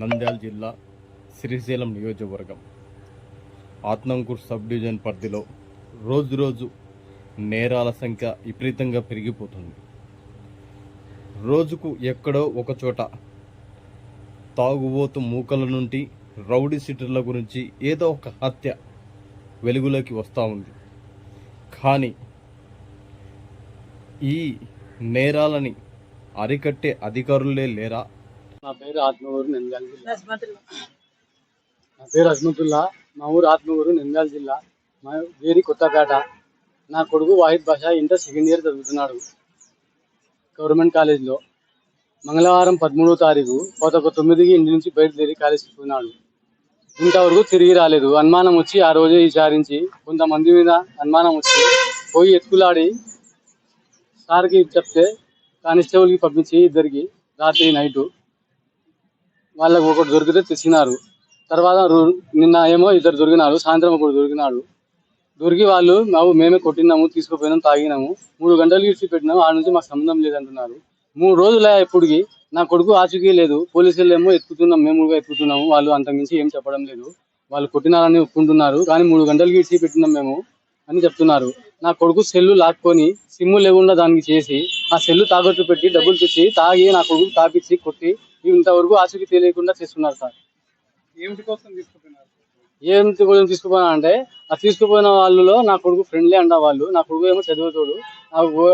నంద్యాల జిల్లా శ్రీశైలం నియోజకవర్గం. ఆత్నంకూర్ sub division పరిధిలో రోజు రోజు నేరాల సంఖ్య విపరీతంగా పెరిగిపోతుంది. రోజుకు ఎక్కడో ఒక చోట తాగుబోతు మూకల నుండి రౌడీ సిటర్ల గురించి ఏదో ఒక హత్య వెలుగులోకి వస్తూ ఉంది. కానీ ఈ నేరాలని అరికట్టే అధికారులే లేరా? నా పేరు ఆత్మగూరు నంద్యాల జిల్లా. నా పేరు అజ్మతుల్లా మా ఊరు ఆత్మగూరు నంద్యాల జిల్లా. మా వేరి కొత్తపేట నా కొడుకు Wahid Basha inter second year చదువుతున్నాడు గవర్నమెంట్ కాలేజ్లో. మంగళవారం పదమూడవ తారీఖు ఒక తొమ్మిదికి ఇంటి నుంచి బయలుదేరి కాలేజీకి పోయినాడు. ఇంతవరకు తిరిగి రాలేదు. అనుమానం వచ్చి ఆ రోజే విచారించి కొంతమంది మీద అనుమానం వచ్చి పోయి ఎత్తుకులాడి సార్కి చెప్తే కానిస్టేబుల్కి పంపించి ఇద్దరికి రాత్రి నైటు వాళ్ళకు ఒకటి దొరికితే తెచ్చినారు. తర్వాత రో- నిన్న ఏమో ఇద్దరు దొరికినారు సాయంత్రం ఒకటి దొరికినాడు. దొరికి వాళ్ళు మాకు మేమే కొట్టినాము తీసుకుపోయినాము తాగినాము. మూడు గంటలు ఇచ్చి పెట్టినాము ఆ నుంచి మాకు సంబంధం లేదంటున్నారు. మూడు రోజులే ఇప్పటికి నా కొడుకు ఆచూకీ లేదు. పోలీసులు ఏమో ఎత్తుకుతున్నాం మేము కూడా ఎత్తుకుతున్నాము వాళ్ళు అంతకుమించి ఏం చెప్పడం లేదు. వాళ్ళు కొట్టినారని ఒప్పుకుంటున్నారు. కానీ మూడు గంటలకి ఇచ్చి పెట్టినాం మేము అని చెప్తున్నారు. నా కొడుకు సెల్లు లాక్కొని సిమ్ము లేకుండా దానికి చేసి ఆ సెల్లు తాకట్టు పెట్టి డబ్బులు తెచ్చి తాగి నా కొడుకు తాపిచ్చి కొట్టి ఇంతవరకు ఆచూకీ తెలియకుండా చేస్తున్నారు సార్. ఏమిటి కోసం తీసుకుంటున్నారు ఏంటి కోసం తీసుకుపోయినా అంటే ఆ తీసుకుపోయిన వాళ్ళలో నా కొడుకు ఫ్రెండ్లీ అంట వాళ్ళు. నా కొడుకు ఏమో చదువుతోడు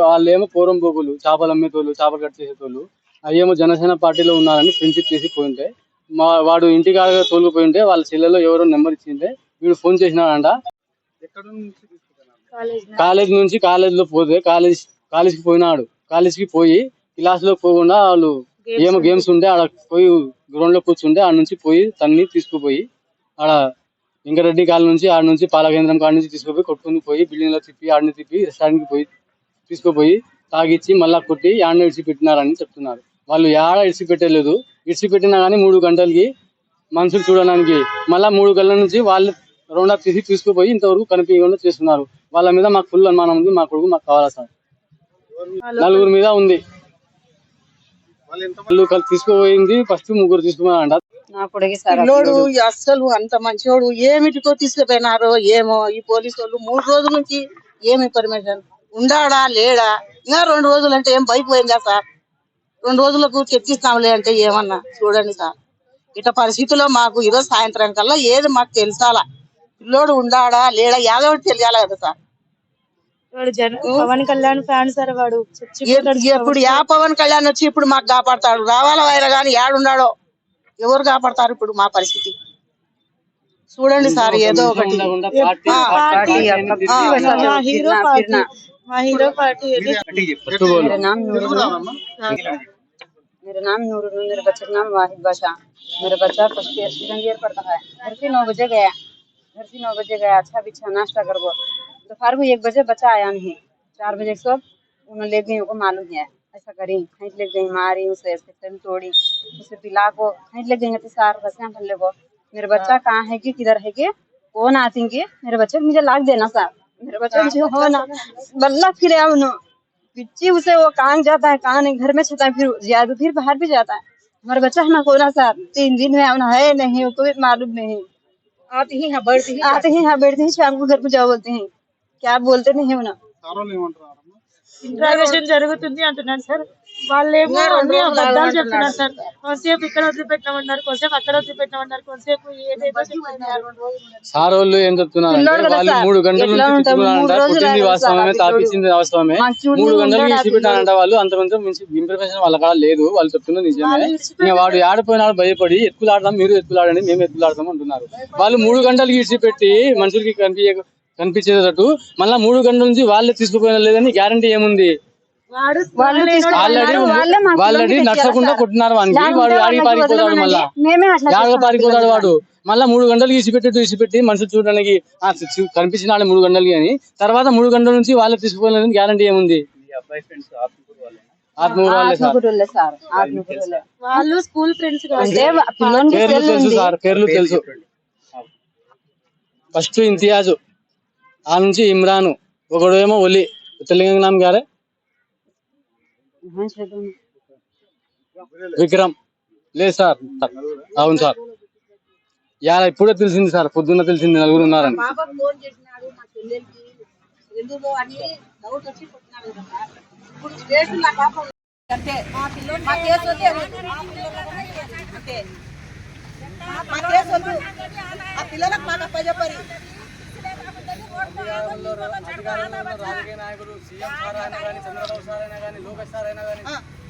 వాళ్ళు ఏమో పూరం పోగులు చేపలు అమ్మేతోళ్ళు చేపలు కట్ చేసేతోళ్ళు ఏమో జనసేన పార్టీలో ఉన్నారని ఫ్రెండ్షిప్ చేసి పోయింటే మా వాడు ఇంటికి ఆడగా తోలుకుపోయింటే వాళ్ళ చెల్లెలో ఎవరో నెంబర్ ఇచ్చింటే వీడు ఫోన్ చేసినాడంట. ఎక్కడ నుంచి తీసుకుంటున్నారు కాలేజ్ నుంచి కాలేజ్లో పోతే కాలేజ్ కాలేజ్కి పోయినాడు. కాలేజ్కి పోయి క్లాస్లో పోకుండా వాళ్ళు ఏమో గేమ్స్ ఉంటే ఆడ పోయి గ్రౌండ్లో కూర్చుంటే ఆడ నుంచి పోయి తన్ని తీసుకుపోయి ఆడ వెంకరెడ్డి కాల నుంచి ఆడ నుంచి పాలకేంద్రం కాడ నుంచి తీసుకుపోయి కొట్టుకుని పోయి బిల్డింగ్లో తిప్పి ఆడని తిప్పి రెస్టారెంట్కి పోయి తీసుకుపోయి తాగిచ్చి మళ్ళా కొట్టి యాడని ఇడిచి పెట్టినారని చెప్తున్నారు. వాళ్ళు యాడ ఇడిచి పెట్టలేదు ఇడిచి పెట్టినా కానీ మూడు గంటలకి మనుషులు చూడడానికి మళ్ళా మూడు గంటల నుంచి వాళ్ళు రౌండ్ అప్ తీసి తీసుకుపోయి ఇంతవరకు కనిపించకుండా చేస్తున్నారు. వాళ్ళ మీద మాకు ఫుల్ అనుమానం ఉంది మా కొడుకు మాకు కావాలా సార్? నలుగురు మీద ఉంది వాళ్ళు ఎంత వాళ్ళు కలిసి తీసుకుపోయింది. ఫస్ట్ ముగ్గురు తీసుకున్నారంట నా కొడుకు సార్ పిల్లోడు అస్సలు అంత మంచివాడు ఏమిటికో తీసుకుపోయినారో ఏమో ఈ పోలీసు వాళ్ళు మూడు రోజుల నుంచి ఏమి పర్మిషన్ ఉండాడా? లేడా? ఇంకా రెండు రోజులు అంటే ఏం భయపోయిందా సార్? రెండు రోజులకు తెచ్చిస్తాంలే అంటే ఏమన్నా? చూడండి సార్. ఇట పరిస్థితిలో మాకు ఈరోజు సాయంత్రం కల్లా ఏది మాకు తెలుసాలా? పిల్లోడు ఉండాడా? లేడా? యాదో ఒకటి తెలియాలి కదా సార్? వాడు జన పవన్ కళ్యాణ్ ఫ్యాన్ సార్ వాడు చచ్చి ఏ- ఎప్పుడు యా పవన్ కళ్యాణ్ వచ్చి ఇప్పుడు మాకు కాపాడతాడు రావాల వైర గాని యాడున్నాడో ఎవరు కాపాడతారు ఇప్పుడు మా పరిస్థితి చూడండి సార్ ఏదో ఒకటి ఉండకుండా పార్టీ ఆ, पार्टी ఆ, మా హీరో పార్టీ మా హీరో పార్టీ వెళ్ళి ఫస్ట్ గోల్ मेरा नाम नूर मेरा नाम नूर मेरे बच्चे का नाम वाहिद बादशाह मेरा बच्चा फर्स्ट ईयर सेकंड ईयर पढ़ता है घर से नौ बजे गया घर से नौ बजे गया अच्छा बिछा नाश्ता कर वो दोपहर को एक बजे बच्चा आया नहीं चार बजे सब उन्होंने ले गई उनको मालूम है। ऐसा करी कहीं ले गई मारी उसे फिर तोड़ी उसे पिला को कहीं ले गई तो सार बच्चा कर ले को। मेरा बच्चा कहाँ है कि किधर है कि? कौन आती कि? मेरे बच्चे को मुझे लाग देना सर मेरे बच्चे मुझे हो ना बल्ला फिर पिच्ची उसे वो कहाँ जाता है कहाँ नहीं घर में छता है फिर ज़्यादा फिर बाहर भी जाता है। हमारा बच्चा हमारा कोना सर तीन दिन में है नहीं कोई मालूम नहीं। आते ही हाँ बढ़ती ही आते हैं हाँ। बैठते हैं शाम को घर को जाओ बोलते हैं। క్యాబ్ బోల్తేనే ఏమన్నా? ఇంట్రాగేషన్ జరుగుతుంది అంటున్నారు సార్. వాళ్ళు ఏమో అన్ని అబద్ధాలు చెప్తున్నారు సార్. కొంతసేపు ఇక్కడ వదిలిపెట్టినామన్నారు కొంతసేపు అక్కడ వదిలిపెట్టినామన్నారు కొంతసేపు ఏదేదో సార్ వాళ్ళు ఏం చెప్తున్నారు వాళ్ళు మూడు గంటల నుంచి వాస్తవమే తాపించింది వాస్తవమే. మూడు గంటలు విడిచిపెట్టానంట వాళ్ళు. అంత కొంచెం ఇన్ఫర్మేషన్ వాళ్ళ కాడ లేదు. వాళ్ళు చెప్తున్నది నిజమే. ఇంకా వాడు ఆడిపోయినాడు భయపడి ఎక్కువ ఆడదాం మీరు ఎక్కువ ఆడండి మేము ఎక్కువ ఆడదాం అంటున్నారు. వాళ్ళు మూడు గంటలు పెట్టి మనుషులకి కనిపించ కనిపించేటట్టు మళ్ళా మూడు గంటల నుంచి వాళ్ళే తీసుకుపోయిన లేదని గ్యారంటీ ఏముంది? ఆల్రెడీ నచ్చకుండా కొట్టినారు వానికి వాడు ఆడికి పారిపోతాడు. మళ్ళా. జాగ్రత్త పారిపోతాడు. వాడు. మళ్ళా మూడు గంటలకి ఇసి పెట్టి ఇసి పెట్టి మనుషులు చూడడానికి కనిపించిన వాళ్ళే మూడు గంటలకి అని. తర్వాత మూడు గంటల నుంచి వాళ్ళే తీసుకుపోలేదని గ్యారంటీ ఏముంది? వాళ్ళే స్కూల్ ఫ్రెండ్స్ పేర్లు తెలుసు సార్ పేర్లు తెలుసు. ఫస్ట్ ఇంతియాజు. ఆ నుంచి ఇమ్రాను ఒకడేమో ఒలి తెలంగాణ గారే. విక్రమ్. లేదు సార్ అవును సార్. ఇలా ఇప్పుడే తెలిసింది సార్ పొద్దున్న తెలిసింది నలుగురు ఉన్నారని. రాజకీయ నాయకులు సీఎం సార్ అయినా కానీ చంద్రబాబు సార్ అయినా కానీ లోకేష్ సార్ అయినా కానీ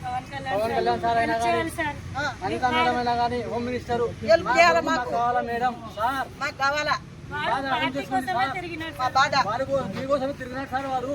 పవన్ కళ్యాణ్ సార్. అయినా కానీ అనితా మేడం అయినా కానీ హోమ్ మినిస్టర్ కావాలా మేడం? సార్. మాకు కావాలా? మీకోసమే తిరిగినారు సార్? వారు